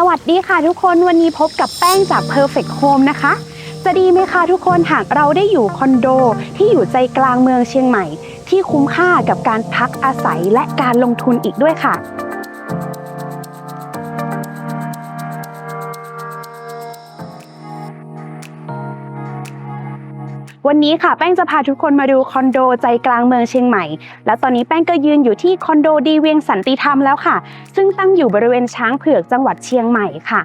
สวัสดีค่ะทุกคนวันนี้พบกับแป้งจาก Perfect Home นะคะ จะดีไหมคะทุกคนหากเราได้อยู่คอนโดที่อยู่ใจกลางเมืองเชียงใหม่ ที่คุ้มค่ากับการพักอาศัยและการลงทุนอีกด้วยค่ะ วันนี้ค่ะแป้งจะพาทุกคนมาดูคอนโดใจกลางเมืองเชียงใหม่ และตอนนี้แป้งก็ยืนอยู่ที่คอนโดดีเวียงสันติธรรมแล้วค่ะ ซึ่งตั้งอยู่บริเวณช้างเผือกจังหวัดเชียงใหม่ค่ะ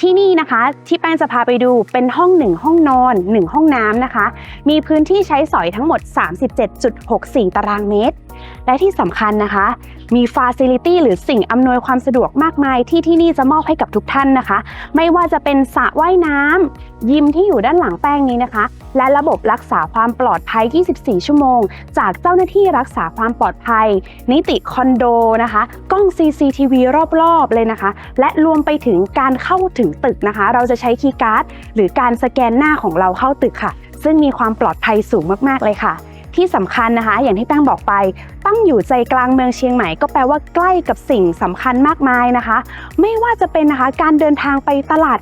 ที่นี่นะคะที่แป้งจะพาไปดูเป็นห้องหนึ่งห้องนอน 1 ห้องน้ำนะคะ มีพื้นที่ใช้สอยทั้งหมด 37.64 ตารางเมตร และที่สำคัญนะคะ มีฟาซิลิตี้หรือสิ่งอำนวยความสะดวกมากมายที่ที่นี่จะมอบให้กับทุกท่านนะคะ ไม่ว่าจะเป็นสระว่ายน้ำยิมที่อยู่ด้านหลังแป้งนี้นะคะ และระบบรักษาความปลอดภัย 24 ชั่วโมง จากเจ้าหน้าที่รักษาความปลอดภัย นิติคอนโดนะคะ กล้อง CCTV รอบๆเลยนะคะ และรวมไปถึงการเข้าถึงตึกนะคะ เราจะใช้คีย์การ์ดหรือการสแกนหน้าของเราเข้าตึกค่ะ ซึ่งมีความปลอดภัยสูงมากๆเลยค่ะ ที่สำคัญนะคะ อย่างที่แป้งบอกไป ตั้งอยู่ใจกลางเมืองเชียงใหม่ก็แปลว่าใกล้กับสิ่งสำคัญมากมายนะคะ ไม่ว่าจะเป็นนะคะการเดินทางไปตลาด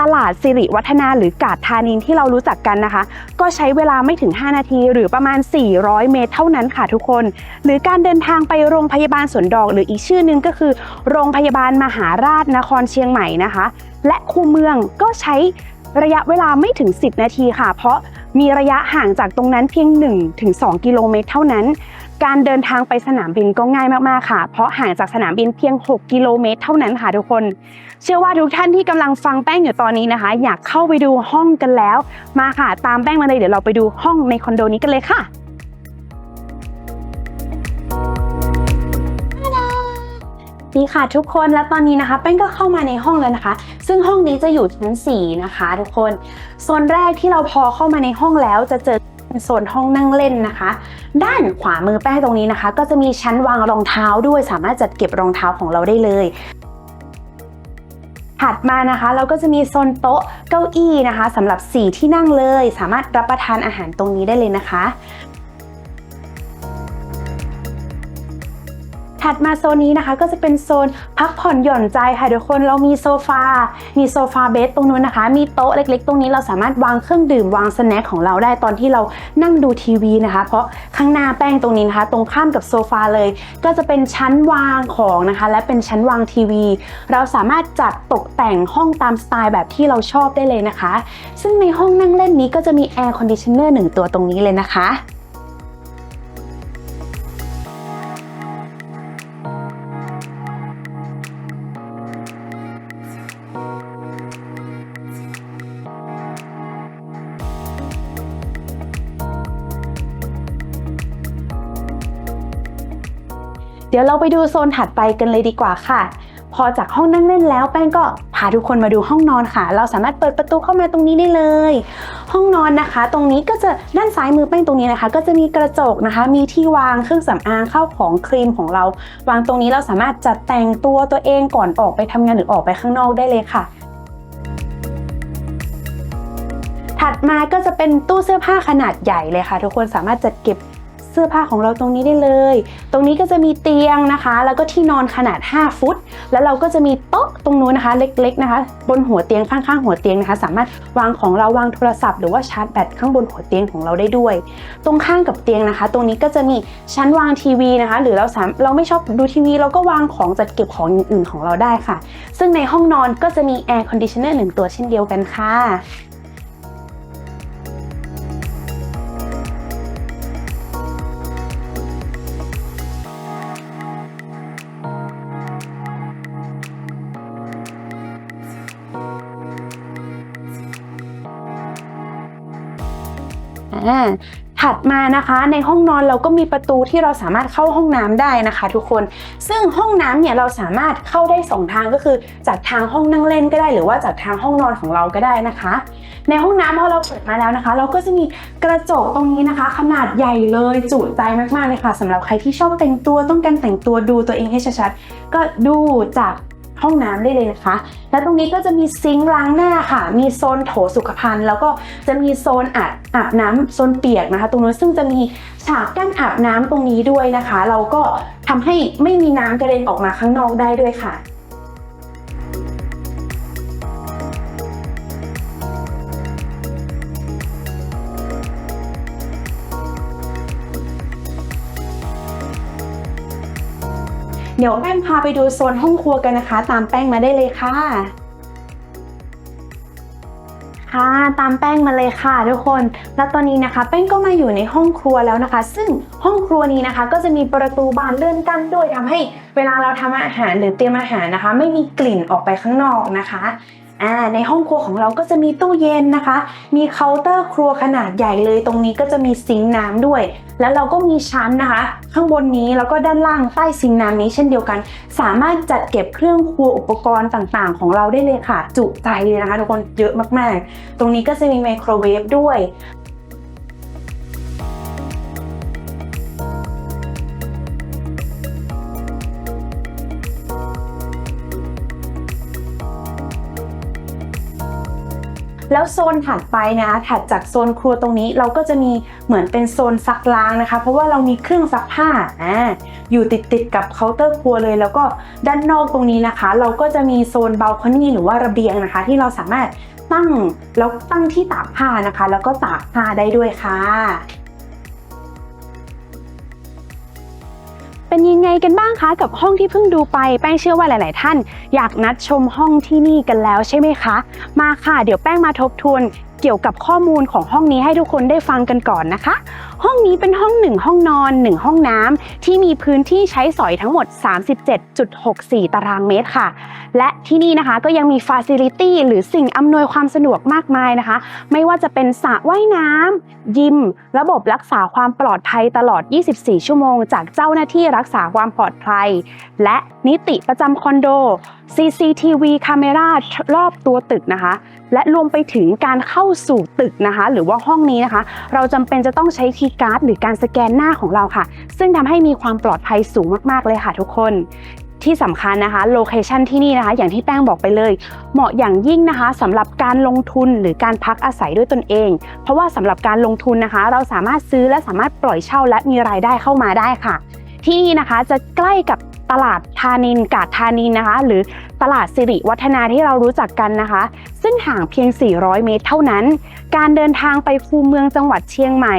ตลาดสิริวัฒนาหรือกาดธานินที่เรารู้จักกันนะคะ ก็ใช้เวลาไม่ถึง 5 นาที หรือประมาณ 400 เมตรเท่านั้นค่ะทุกคน หรือการเดินทางไปโรงพยาบาลสวนดอก หรืออีกชื่อนึงก็คือ โรงพยาบาลมหาราชนครเชียงใหม่นะคะ และคูเมืองก็ใช้ ระยะเวลาไม่ถึง 10 นาทีค่ะ เพราะมีระยะห่างจากตรงนั้นเพียง 1-2 กิโลเมตรเท่านั้น การเดินทางไปสนามบินก็ง่ายมากๆค่ะ เพราะห่างจากสนามบินเพียง 6 กิโลเมตรเท่านั้นค่ะทุกคน เชื่อว่าทุกท่านที่กำลังฟังแป้งอยู่ตอนนี้นะคะ อยากเข้าไปดูห้องกันแล้ว มาค่ะ ตามแป้งมาเลยเดี๋ยวเราไปดูห้องในคอนโดนี้กันเลยค่ะ นี่ค่ะทุกคนแล้วตอนนี้นะคะแป้งก็เข้ามาในห้องแล้วนะคะ ซึ่งห้องนี้จะอยู่ชั้น4นะคะ ทุกคนโซนแรกที่เราพอเข้ามาในห้องแล้วจะเจอเป็นโซนห้องนั่งเล่นนะคะ ด้านขวามือแป้งตรงนี้นะคะ ก็จะมีชั้นวางรองเท้าด้วยสามารถจัดเก็บรองเท้าของเราได้เลยถัดมานะคะเราก็จะมีโซนโต๊ะเก้าอี้นะคะสำหรับ 4 ที่นั่งเลย สามารถรับประทานอาหารตรงนี้ได้เลยนะคะ ถัดมาโซนนี้นะคะ ก็จะเป็นโซนพักผ่อนหย่อนใจค่ะทุกคนเรามีโซฟา มีโซฟาเบสตรงนู้นนะคะ มีโต๊ะเล็ก ๆ ตรงนี้เราสามารถวางเครื่องดื่มวางสแน็คของเราได้ตอนที่เรานั่งดูทีวีนะคะ เพราะข้างหน้าแป้งตรงนี้นะคะ ตรงข้ามกับโซฟาเลย ก็จะเป็นชั้นวางของนะคะ และเป็นชั้นวางทีวี เราสามารถจัดตกแต่งห้องตามสไตล์แบบที่เราชอบได้เลยนะคะ ซึ่งในห้องนั่งเล่นนี้ก็จะมีแอร์คอนดิชเนอร์หนึ่งตัวตรงนี้เลยนะคะ ดี๋ยวเราไปดูโซนถัดไปกันเลยดีกว่าค่ะ พอจากห้องนั่งเล่นแล้วแป้งก็พาทุกคนมาดูห้องนอนค่ะ เราสามารถเปิดประตูเข้ามาตรงนี้ได้เลย ห้องนอนนะคะ ตรงนี้ก็จะด้านซ้ายมือแป้งตรงนี้นะคะ ก็จะมีกระจกนะคะ มีที่วางเครื่องสำอางเข้าของครีมของเรา วางตรงนี้เราสามารถจัดแต่งตัวตัวเองก่อนออกไปทำงานหรือออกไปข้างนอกได้เลยค่ะถัดมาก็จะเป็นตู้เสื้อผ้าขนาดใหญ่เลยค่ะ ทุกคนสามารถจัดเก็บ เสื้อผ้าของเราตรงนี้ได้เลย ตรงนี้ก็จะมีเตียงนะคะ แล้วก็ที่นอนขนาด 5 ฟุต แล้วเราก็จะมีโต๊ะตรงนู้นนะคะ เล็กๆนะคะ บนหัวเตียงข้างๆหัวเตียงนะคะ สามารถวางของเราวางโทรศัพท์หรือว่าชาร์จแบตข้างบนหัวเตียงของเราได้ด้วย ตรงข้างกับเตียงนะคะ ตรงนี้ก็จะมีชั้นวางทีวีนะคะ หรือเราสามเราไม่ชอบดูทีวีเราก็วางของจัดเก็บของอื่นๆของเราได้ค่ะ ซึ่งในห้องนอนก็จะมีแอร์คอนดิชเนอร์หนึ่งตัวเช่นเดียวกันค่ะ อ่าถัดมานะคะในห้องนอนเราก็มีประตูที่เราสามารถเข้าห้องน้ำได้นะคะ ทุกคน ซึ่งห้องน้ำเนี่ยเราสามารถเข้าได้สองทางก็คือจากทางห้องนั่งเล่นก็ได้หรือว่าจากทางห้องนอนของเราก็ได้นะคะ ในห้องน้ำพอเราเปิดมาแล้วนะคะ เราก็จะมีกระจกตรงนี้นะคะ ขนาดใหญ่เลยจุใจมากๆเลยค่ะสำหรับใครที่ชอบแต่งตัวต้องการแต่งตัวดูตัวเองให้ชัดๆก็ดูจาก ห้องน้ำได้เลยนะคะ และตรงนี้ก็จะมีซิงค์ล้างหน้าค่ะ มีโซนโถสุขภัณฑ์ แล้วก็จะมีโซนอาบอาบน้ำโซนเปียกนะคะ ตรงนู้นซึ่งจะมีฉากกั้นอาบน้ำตรงนี้ด้วยนะคะ เราก็ทำให้ไม่มีน้ำกระเด็นออกมาข้างนอกได้ด้วยค่ะ เดี๋ยวแป้งพาไปดูโซนห้องครัวกันนะคะ ตามแป้งมาได้เลยค่ะ ค่ะตามแป้งมาเลยค่ะทุกคน แล้วตอนนี้นะคะ แป้งก็มาอยู่ในห้องครัวแล้วนะคะ ซึ่งห้องครัวนี้นะคะ ก็จะมีประตูบานเลื่อนกั้นด้วยทำให้ เวลาเราทำอาหารหรือเตรียมอาหารนะคะ ไม่มีกลิ่นออกไปข้างนอกนะคะ อ่าในห้องครัวของเราก็จะมีตู้เย็นนะคะ มีเคาน์เตอร์ครัวขนาดใหญ่เลย ตรงนี้ก็จะมีซิงค์น้ำด้วย แล้วเราก็มีชั้นนะคะ ข้างบนนี้แล้วก็ด้านล่างใต้ซิงค์น้ำนี้เช่นเดียวกัน สามารถจัดเก็บเครื่องครัวอุปกรณ์ต่างๆ ของเราได้เลยค่ะ จุใจเลยนะคะ ทุกคนเยอะมากๆ ตรงนี้ก็จะมีไมโครเวฟด้วย แล้วโซนถัดไปนะถัดจากโซนครัวตรงนี้เราก็จะมีเหมือนเป็นโซนซักล้างนะคะ เพราะว่าเรามีเครื่องซักผ้าอ่าอยู่ติดติดๆกับเคาน์เตอร์ครัวเลย แล้วก็ด้านนอกตรงนี้นะคะ เราก็จะมีโซนเบลคอนี่หรือว่าระเบียงนะคะ ที่เราสามารถตั้งแล้วตั้งที่ตากผ้านะคะ แล้วก็ตากผ้าได้ด้วยค่ะ เป็นยังไงกันบ้างคะกับห้องที่เพิ่งดูไป แป้งเชื่อว่าหลาย ๆ ท่าน อยากนัดชมห้องที่นี่กันแล้วใช่ไหมคะ มาค่ะ เดี๋ยวแป้งมาทบทวน เกี่ยวกับข้อมูลของห้องนี้ให้ทุกคนได้ฟังกันก่อนนะคะ ห้องนี้เป็นห้อง 1 ห้องนอน 1 ห้องน้ำที่มีพื้นที่ใช้สอยทั้งหมด 37.64 ตารางเมตรค่ะ และที่นี่นะคะก็ยังมีฟ a ซิลิตี้หรือสิ่งอำนวยความสะดวกมากมายนะคะ ไม่ว่าจะเป็นสระว่ายน้ำยิม ระบบรักษาความปลอดภัยตลอด 24 ชั่วโมง จากเจ้าหน้าที่รักษาความปลอดภัย และนิติประจำคอนโด CCTV คาเมรารอบตัวตึกนะคะ และรวมไปถึงการเข้าสู่ตึกนะคะ หรือว่าห้องนี้นะคะ เราจำเป็นจะต้องใช้คีย์การ์ดหรือการสแกนหน้าของเราค่ะ ซึ่งทำให้มีความปลอดภัยสูงมากๆเลยค่ะทุกคนที่สำคัญนะคะโลเคชันที่นี่นะคะ อย่างที่แป้งบอกไปเลย เหมาะอย่างยิ่งนะคะสำหรับการลงทุนหรือการพักอาศัยด้วยตนเอง เพราะว่าสำหรับการลงทุนนะคะ เราสามารถซื้อและสามารถปล่อยเช่าและมีรายได้เข้ามาได้ค่ะ ที่นี่นะคะจะใกล้กับ ตลาดธานินกาดธานินนะคะ หรือตลาดสิริวัฒนาที่เรารู้จักกันนะคะ ซึ่งห่างเพียง 400 เมตรเท่านั้น การเดินทางไปคูเมืองจังหวัดเชียงใหม่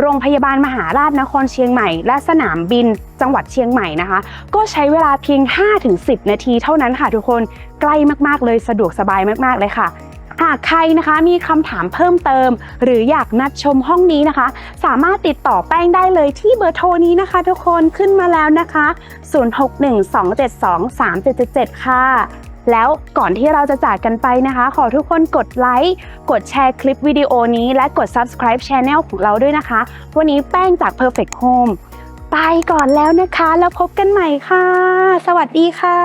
โรงพยาบาลมหาราชนครเชียงใหม่ และสนามบินจังหวัดเชียงใหม่นะคะ ก็ใช้เวลาเพียง 5-10 นาทีเท่านั้นค่ะทุกคนใกล้มากๆเลยสะดวกสบายมากๆเลยค่ะ หากใครนะคะมีคำถามเพิ่มเติม หรืออยากนัดชมห้องนี้นะคะ สามารถติดต่อแป้งได้เลยที่เบอร์โทรนี้นะคะ ทุกคนขึ้นมาแล้วนะคะ 0612723777 ค่ะแล้วก่อนที่เราจะจากกันไปนะคะ ขอทุกคนกดไลค์ กดแชร์คลิปวิดีโอนี้และกด subscribe channel ของเราด้วยนะคะ วันนี้แป้งจาก Perfect Home ไปก่อนแล้วนะคะ แล้วพบกันใหม่ค่ะ สวัสดีค่ะ